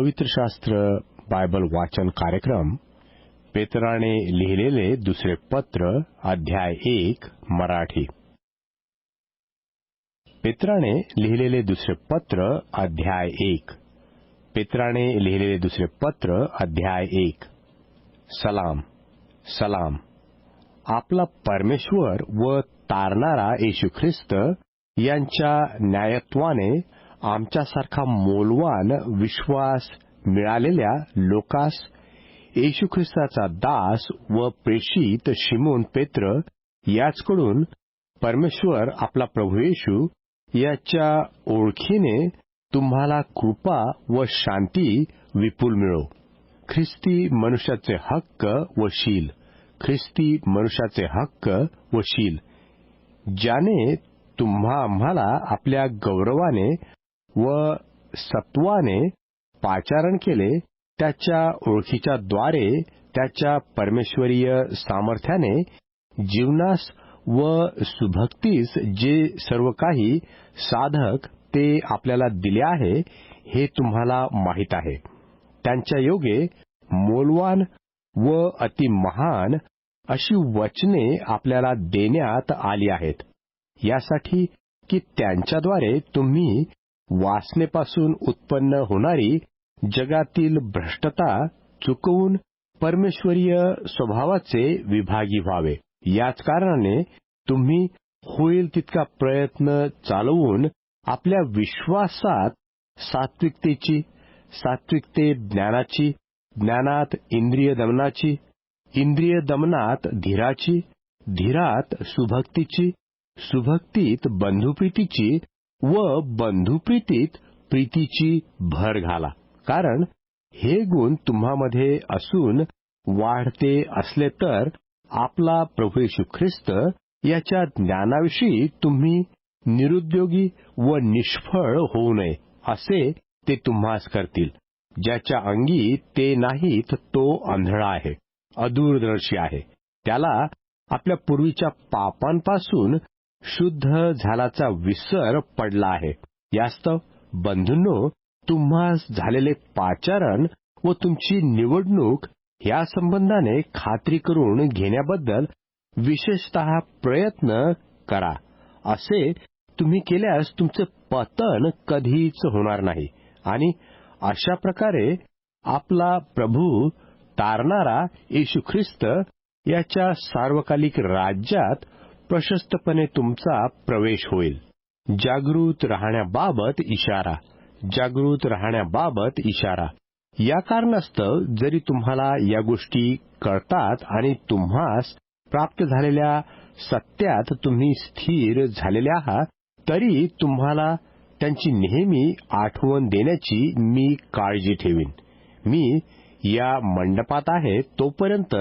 पवित्र शास्त्र बायबल वाचन कार्यक्रम पेत्राने लिहिलेले दुसरे पत्र अध्याय एक मराठी. पेत्राने लिहिलेले दुसरे पत्र अध्याय एक. पेत्राने लिहिलेले दुसरे पत्र अध्याय एक. सलाम सलाम. आपला परमेश्वर व तारणारा येशू ख्रिस्त यांच्या न्यायत्वाने आमच्यासारखा मोलवान विश्वास मिळालेल्या लोकास येशू ख्रिस्ताचा दास व प्रेषित शिमोन पेत्र याचकडून परमेश्वर आपला प्रभू येशू याच्या ओळखीने तुम्हाला कृपा व शांती विपुल मिळो. ख्रिस्ती मनुष्याचे हक्क व शील. ख्रिस्ती मनुष्याचे हक्क व शील ज्याने तुम्हा आम्हाला आपल्या गौरवाने व सत्वाने पाचारण केले त्याच्या ओळखीच्या द्वारे त्याच्या परमेश्वरीय सामर्थ्याने जीवनास व सुभक्तीस जे सर्व काही साधक ते आपल्याला दिले आहे हे तुम्हाला माहीत आहे. त्यांच्या योगे मोलवान व अतिमहान अशी वचने आपल्याला देण्यात आली आहेत. यासाठी की त्यांच्याद्वारे तुम्ही वासनेपासून उत्पन्न होणारी जगातील भ्रष्टता चुकवून परमेश्वरीय स्वभावाचे विभागी व्हावे. याच कारणाने तुम्ही होईल तितका प्रयत्न चालवून आपल्या विश्वासात सात्विकतेची सात्विकते ज्ञानाची ज्ञानात इंद्रिय दमनाची इंद्रिय दमनात धीराची धीरात सुभक्तीची सुभक्तीत बंधुप्रीतीची व बंधुप्रीतीत प्रीतीची भर घाला. कारण हे गुण तुम्हामध्ये असून वाढते असले तर आपला प्रभू येशू ख्रिस्त याच्या ज्ञानाविषयी तुम्ही निरुद्योगी व निष्फळ होऊ नये असे ते तुम्हास करतील. ज्याच्या अंगी ते नाहीत तो आंधळा आहे अदूरदर्शी आहे. त्याला आपल्या पूर्वीच्या पापांपासून शुद्ध झालाचा विसर पडला आहे. यास्तव बंधूंनो तुम्हास झालेले पाचारण व तुमची निवडणूक या संबंधाने खात्री करून घेण्याबद्दल विशेषत प्रयत्न करा. असे तुम्ही केल्यास तुमचे पतन कधीच होणार नाही. आणि अशा प्रकारे आपला प्रभू तारणारा येशू ख्रिस्त याच्या सार्वकालिक राज्यात प्रशस्तपणे तुमचा प्रवेश होईल. जागृत राहण्याबाबत इशारा. जागृत राहण्याबाबत इशारा. या कारणास्तव जरी तुम्हाला या गोष्टी कळतात आणि तुम्हास प्राप्त झालेल्या सत्यात तुम्ही स्थिर झालेले आहात तरी तुम्हाला त्यांची नेहमी आठवण देण्याची मी काळजी ठेवीन. मी या मंडपात आहे तोपर्यंत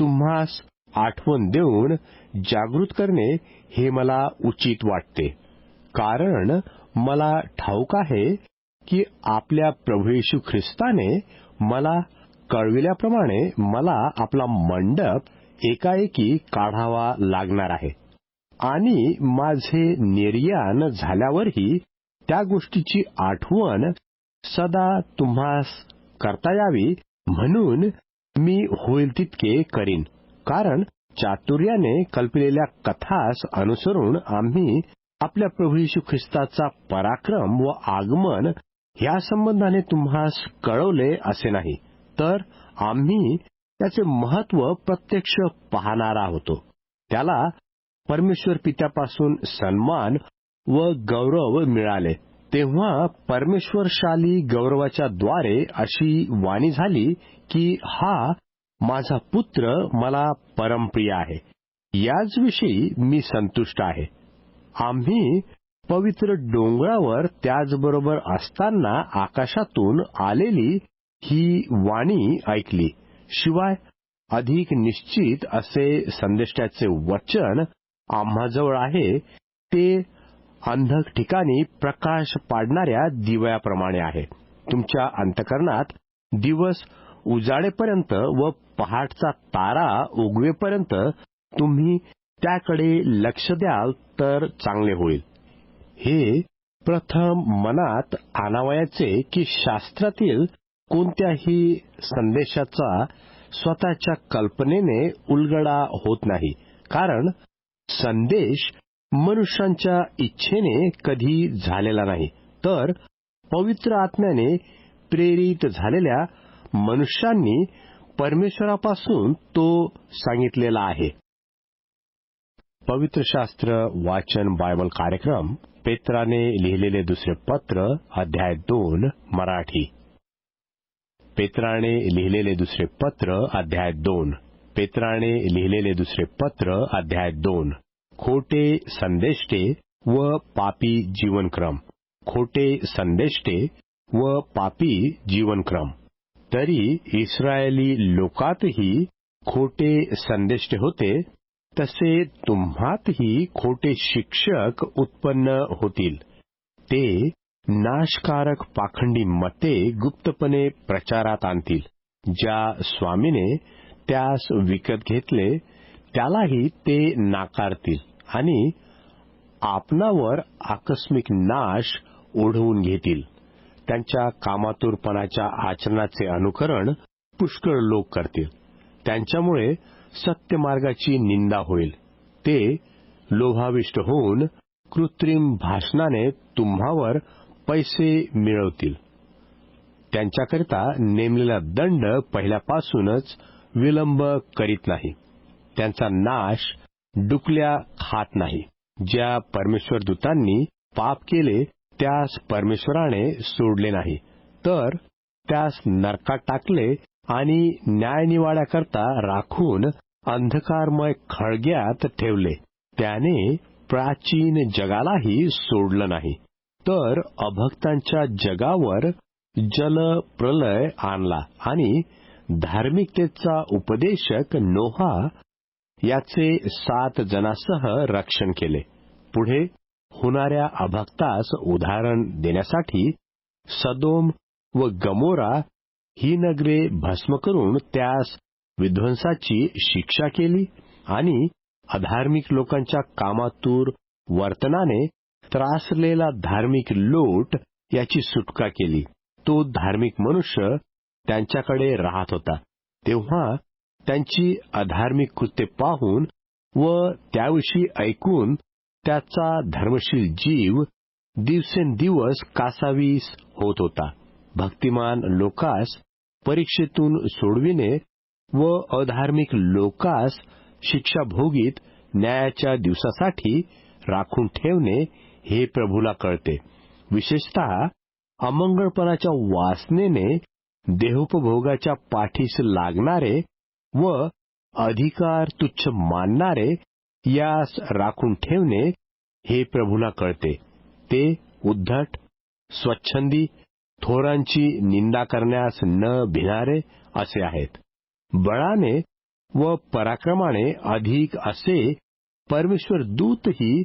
तुम्हास आठवण देऊन जागृत करणे हे मला उचित वाटते. कारण मला ठाऊक आहे की आपल्या प्रभू येशू ख्रिस्ताने मला कळविल्याप्रमाणे मला आपला मंडप एकाएकी काढावा लागणार आहे. आणि माझे निर्याण झाल्यावरही त्या गोष्टीची आठवण सदा तुम्हास करता यावी म्हणून मी होईल तितके करीन. कारण चातुर्याने कल्पलेल्या कथास अनुसरून आम्ही आपल्या प्रभू यशू ख्रिस्ताचा पराक्रम व आगमन या संबंधाने तुम्हास कळवले असे नाही तर आम्ही त्याचे महत्त्व प्रत्यक्ष पाहणारा होतो. त्याला परमेश्वर पित्यापासून सन्मान व गौरव मिळाले. तेव्हा परमेश्वरशाली गौरवाच्या द्वारे अशी वाणी झाली की हा माझा पुत्र मला परमप्रिय आहे. याच विषयी मी संतुष्ट आहे. आम्ही पवित्र डोंगरावर त्याचबरोबर असताना आकाशातून आलेली ही वाणी ऐकली. शिवाय अधिक निश्चित असे संदेष्टाचे वचन आम्हाजवळ आहे ते अंधक ठिकाणी प्रकाश पाडणाऱ्या दिव्याप्रमाणे आहे. तुमच्या अंतकरणात दिवस उजाडेपर्यंत व पहाटचा तारा उगवेपर्यंत तुम्ही त्याकडे लक्ष द्याल तर चांगले होईल. हे प्रथम मनात आणावयाचे की शास्त्रातील कोणत्याही संदेशाचा स्वतःच्या कल्पनेने उलगडा होत नाही. कारण संदेश मनुष्यांच्या इच्छेने कधी झालेला नाही तर पवित्र आत्म्याने प्रेरित झालेल्या मनुष्यांनी परमेश्वरापासून तो सांगितलेला आहे. पवित्र शास्त्र वाचन बायबल कार्यक्रम पेत्राने लिहिलेले दुसरे पत्र अध्याय दोन मराठी. पेत्राने लिहिलेले दुसरे पत्र अध्याय दोन. पेत्राने लिहिलेले दुसरे पत्र अध्याय दोन. खोटे संदेष्टे व पापी जीवनक्रम. खोटे संदेष्टे व पापी जीवनक्रम. तरी इस्रायली लोकातही खोटे संदेष्टे होते तसे तुम्हातही खोटे शिक्षक उत्पन्न होतील. ते नाशकारक पाखंडी मते गुप्तपणे प्रचारात आणतील ज्या स्वामीने त्यास विकत घेतले त्यालाही ते नाकारतील आणि आपणावर आकस्मिक नाश ओढवून घेतील. त्यांच्या कामातूरपणाच्या आचरणाचे अनुकरण पुष्कळ लोक करतील. त्यांच्यामुळे सत्यमार्गाची निंदा होईल. ते लोभाविष्ट होऊन कृत्रिम भाषणाने तुम्हावर पैसे मिळवतील. त्यांच्याकरिता नेमलेला दंड पहिल्यापासूनच विलंब करीत नाही. त्यांचा नाश डुकल्या खात नाही. ज्या परमेश्वर दूतांनी पाप केले त्यास परमेश्वराने सोडले नाही. तर त्यास नरकात टाकले आणि न्यायनिवाड्याकरता राखून अंधकारमय खळग्यात ठेवले. त्याने प्राचीन जगालाही सोडलं नाही. तर अभक्तांच्या जगावर जल प्रलय आणला आणि धार्मिकतेचा उपदेशक नोहा याचे सात जणासह रक्षण केले. पुढे होणाऱ्या अभक्तास उदाहरण देण्यासाठी सदोम व गमोरा ही नगरे भस्म करून त्यास विध्वंसाची शिक्षा केली आणि अधार्मिक लोकांच्या कामातूर वर्तनाने त्रासलेला धार्मिक लोट याची सुटका केली. तो धार्मिक मनुष्य त्यांच्याकडे राहत होता. तेव्हा त्यांची अधार्मिक कृत्ये पाहून व त्याविषयी ऐकून त्याचा धर्मशील जीव दिवसेंदिवस कासावीस होत होता. भक्तिमान लोकास परीक्षेतून सोडविणे व अधार्मिक लोकास शिक्षा भोगीत न्यायाच्या दिवसासाठी राखून ठेवणे हे प्रभूला कळते. विशेषतः अमंगळपणाच्या वासनेने देहोपभोगाच्या पाठीस लागणारे व अधिकार तुच्छ मानणारे यास राखून ठेवणे हे प्रभूला कळते. ते उद्धट स्वच्छंदी थोरांची निंदा करण्यास न भिनारे असे आहेत. बळाने व पराक्रमाने अधिक असे परमेश्वर दूतही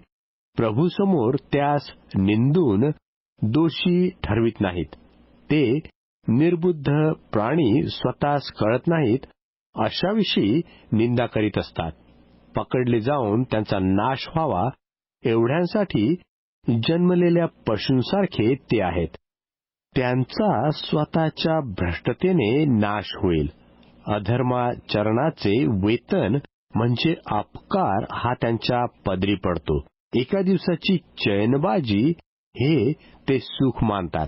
प्रभूसमोर त्यास निंदून दोषी ठरवित नाहीत. ते निर्बुद्ध प्राणी स्वतःस कळत नाहीत अशाविषयी निंदा करीत असतात. पकडले जाऊन त्यांचा नाश व्हावा एवढ्यांसाठी जन्मलेल्या पशूंसारखे ते आहेत. त्यांचा स्वतःच्या भ्रष्टतेने नाश होईल. अधर्माचरणाचे वेतन म्हणजे अपकार हा त्यांच्या पदरी पडतो. एका दिवसाची चयनबाजी हे ते सुख मानतात.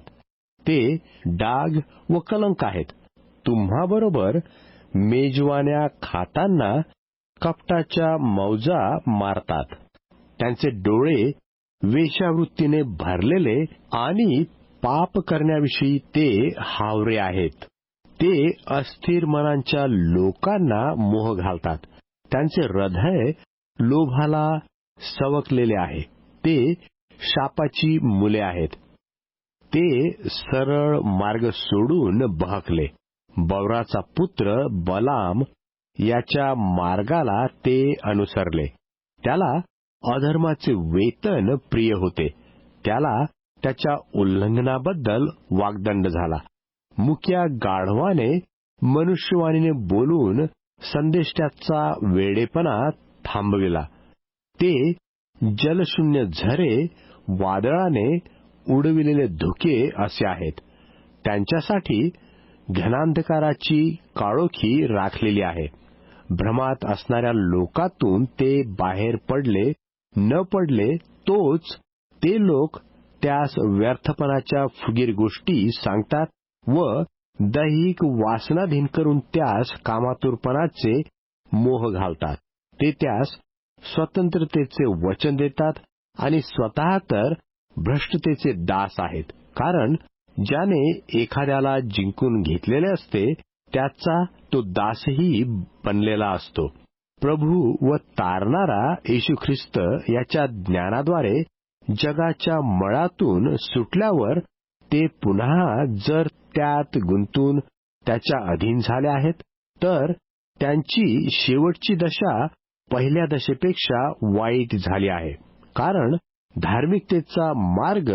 ते डाग व कलंक आहेत. तुम्हाबरोबर मेजवान्या खाताना कपटाच्या मौजा मारतात. त्यांचे डोळे वेशावृत्तीने भरलेले आणि पाप करण्याविषयी ते हावरे आहेत. ते अस्थिर मनांच्या लोकांना मोह घालतात. त्यांचे हृदय लोभाला सवकलेले आहे. ते शापाची मुले आहेत. ते सरळ मार्ग सोडून बहकले. बौराचा पुत्र बलाम याच्या मार्गाला ते अनुसरले. त्याला अधर्माचे वेतन प्रिय होते. त्याला त्याच्या उल्लंघनाबद्दल वागदंड झाला. मुख्या गाढवाने मनुष्यवाणीने बोलून संदेष्टाचा वेडेपणा थांबविला. ते जलशून्य झरे वादळाने उडविलेले धुके असे आहेत. त्यांच्यासाठी घनांधकाराची काळोखी राखलेली आहे. भ्रमात असणाऱ्या लोकातून ते बाहेर पडले न पडले तोच ते लोक त्यास व्यर्थपणाच्या फुगीर गोष्टी सांगतात व दैहिक वासनाधीन करून त्यास कामातुरपणाचे मोह घालतात. ते त्यास स्वतंत्रतेचे वचन देतात आणि स्वतः तर भ्रष्टतेचे दास आहेत. कारण ज्याने एखाद्याला जिंकून घेतलेले असते त्याचा तो दासही बनलेला असतो. प्रभू व तारणारा येशू ख्रिस्त याच्या ज्ञानाद्वारे जगाच्या मळातून सुटल्यावर ते पुन्हा जर त्यात गुंतून त्याच्या अधीन झाले आहेत तर त्यांची शेवटची दशा पहिल्या दशेपेक्षा वाईट झाली आहे. कारण धार्मिकतेचा मार्ग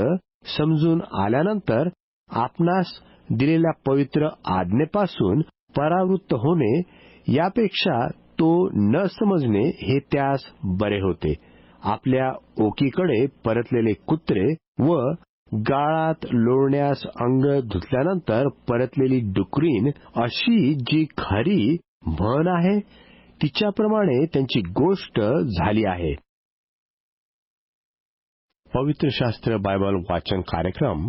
समजून आल्यानंतर आपणास दिलेल्या पवित्र आज्ञेपासून परावृत्त होणे यापेक्षा तो न समजणे हे त्यास बरे होते. आपल्या ओकीकडे परतलेले कुत्रे व गाळात लोळण्यास अंग धुतल्यानंतर परतलेली डुकरीन अशी जी खरी म्हण आहे तिच्याप्रमाणे त्यांची गोष्ट झाली आहे. पवित्र शास्त्र बायबल वाचन कार्यक्रम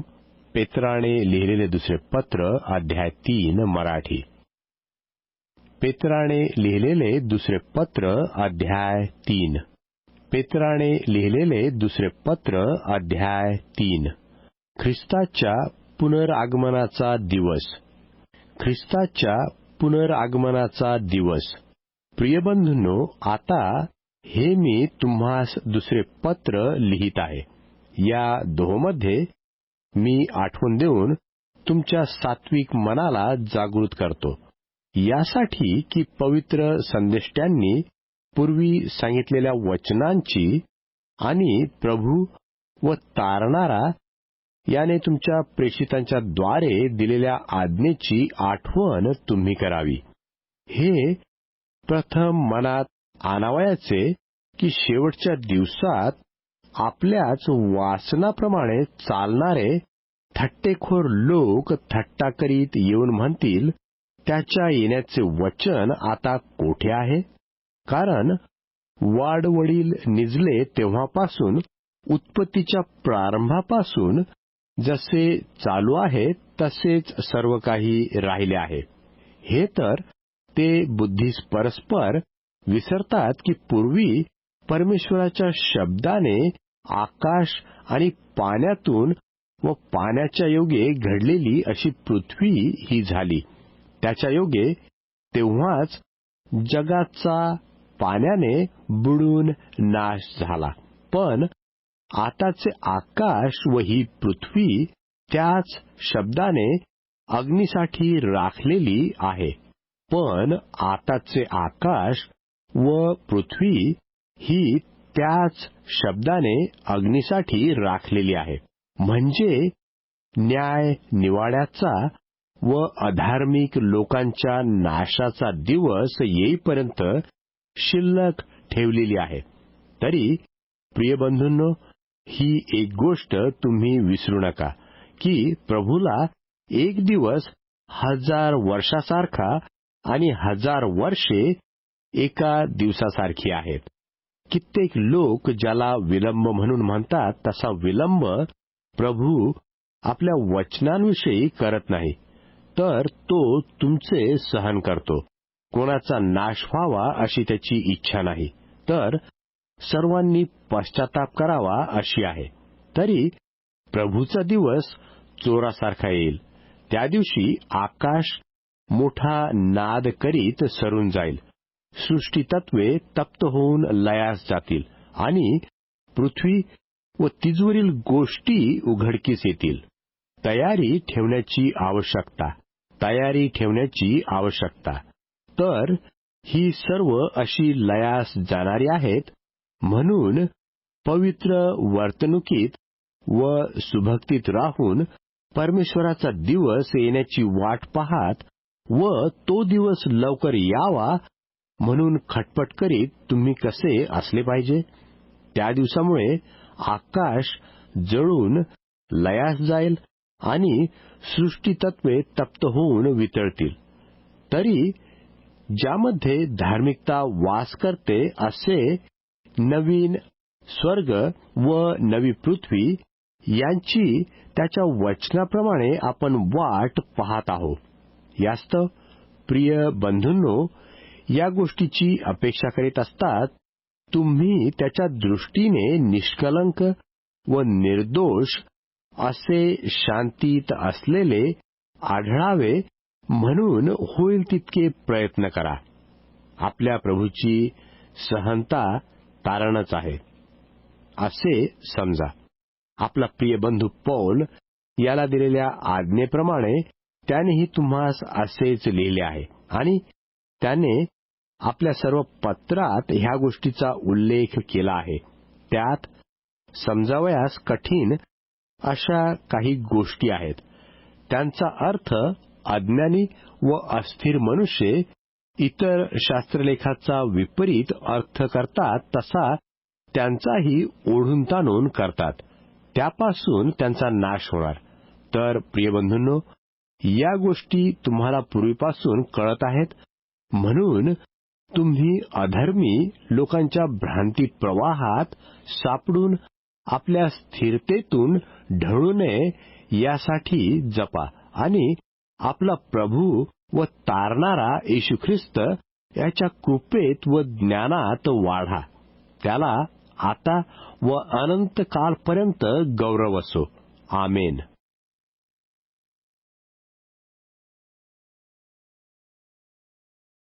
पेत्राने लिहिलेले दुसरे पत्र अध्याय तीन मराठी. पेत्राने लिहिलेले दुसरे पत्र अध्याय तीन. पेत्राने लिहिलेले दुसरे पत्र अध्याय तीन. ख्रिस्ताच्या पुनरागमनाचा दिवस. ख्रिस्ताच्या पुनरागमनाचा दिवस. प्रियबंधूंनो आता हे मी तुम्हास दुसरे पत्र लिहित आहे. या दोहोमध्ये मी आठवण देऊन तुमच्या सात्विक मनाला जागृत करतो. यासाठी की पवित्र संदेष्ट्यांनी पूर्वी सांगितलेल्या वचनांची आणि प्रभू व तारणारा याने तुमच्या प्रेषितांच्या द्वारे दिलेल्या आज्ञेची आठवण तुम्ही करावी. हे प्रथम मनात आणावयाचे की शेवटच्या दिवसात आपल्याच वासनाप्रमाणे चालणारे थट्टेखोर लोक थट्टा करीत येऊन म्हणतील त्याच्या येण्याचे वचन आता कोठे आहे? कारण वाडवडील निजले तेव्हापासून उत्पत्तीच्या प्रारंभापासून जसे चालू आहे तसेच सर्व काही राहिले आहे. हे तर ते बुद्धीस परस्पर विसरतात की पूर्वी परमेश्वराच्या शब्दाने आकाश आणि पाण्यातून व पाण्याच्या योगे घडलेली अशी पृथ्वी ही झाली. त्याच्या योगे तेव्हाच जगाचा पाण्याने बुडून नाश झाला. पण आताचे आकाश व ही पृथ्वी त्याच शब्दाने अग्नीसाठी राखलेली आहे. पण आताचे आकाश व पृथ्वी ही त्याच शब्दाने अग्नीसाठी राखलेली आहे. म्हणजे न्याय निवाड्याचा व अधार्मिक लोकांच्या नाशाचा दिवस येईपर्यंत शिल्लक ठेवलेली आहे. तरी प्रियबंधूंनो ही एक गोष्ट तुम्ही विसरू नका की प्रभूला एक दिवस हजार वर्षासारखा आणि हजार वर्षे एका दिवसासारखी आहेत. कित्येक लोक ज्याला विलंब म्हणून म्हणतात तसा विलंब प्रभू आपल्या वचनांविषयी करत नाही तर तो तुमचे सहन करतो. कोणाचा नाश व्हावा अशी त्याची इच्छा नाही तर सर्वांनी पश्चाताप करावा अशी आहे. तरी प्रभूचा दिवस चोरासारखा येईल. त्या दिवशी आकाश मोठा नाद करीत सरून जाईल. सृष्टीतत्वे तप्त होऊन लयास जातील आणि पृथ्वी व तिजवरील गोष्टी उघडकीस येतील. तयारी ठेवण्याची आवश्यकता. तयारी ठेवण्याची आवश्यकता. तर ही सर्व अशी लयास जाणारी आहेत म्हणून पवित्र वर्तणुकीत व सुभक्तीत राहून परमेश्वराचा दिवस येण्याची वाट पाहात व तो दिवस लवकर यावा म्हणून खटपट करीत तुम्ही कसे असले पाहिजे? त्या दिवसामुळे आकाश जळून लयास जाईल आणि सृष्टीतत्वे तप्त होऊन वितळतील. तरी ज्यामध्ये धार्मिकता वास करते असे नवीन स्वर्ग व नवी पृथ्वी यांची त्याच्या वचनाप्रमाणे आपण वाट पाहत आहोत. यास्तव प्रिय बंधूंनो या गोष्टीची अपेक्षा करीत असतात तुम्ही त्याच्या दृष्टीने निष्कलंक व निर्दोष असे शांतीत असलेले आढळावे म्हणून होईल तितके प्रयत्न करा. आपल्या प्रभूची सहनता तारणच आहे. असे समजा. आपला प्रिय बंधू पौल याला दिलेल्या आज्ञेप्रमाणे त्यानेही तुम्हास असेच लिहिले आहे आणि त्याने आपल्या सर्व पत्रात ह्या गोष्टीचा उल्लेख केला आहे. त्यात समजावयास कठीण अशा काही गोष्टी आहेत. त्यांचा अर्थ अज्ञानी व अस्थिर मनुष्य इतर शास्त्रलेखाचा विपरीत अर्थ करतात तसा त्यांचाही ओढून ताणून करतात. त्यापासून त्यांचा नाश होणार. तर प्रियबंधूंनो या गोष्टी तुम्हाला पूर्वीपासून कळत आहेत. म्हणून तुम्ही अधर्मी लोकांच्या भ्रांती प्रवाहात सापडून आपल्या स्थिरतेतून ढळू नये यासाठी जपा आणि आपला प्रभू व तारणारा येशू ख्रिस्त याच्या कृपेत व ज्ञानात वाढा. त्याला आता व अनंत कालपर्यंत गौरव असो. आमेन.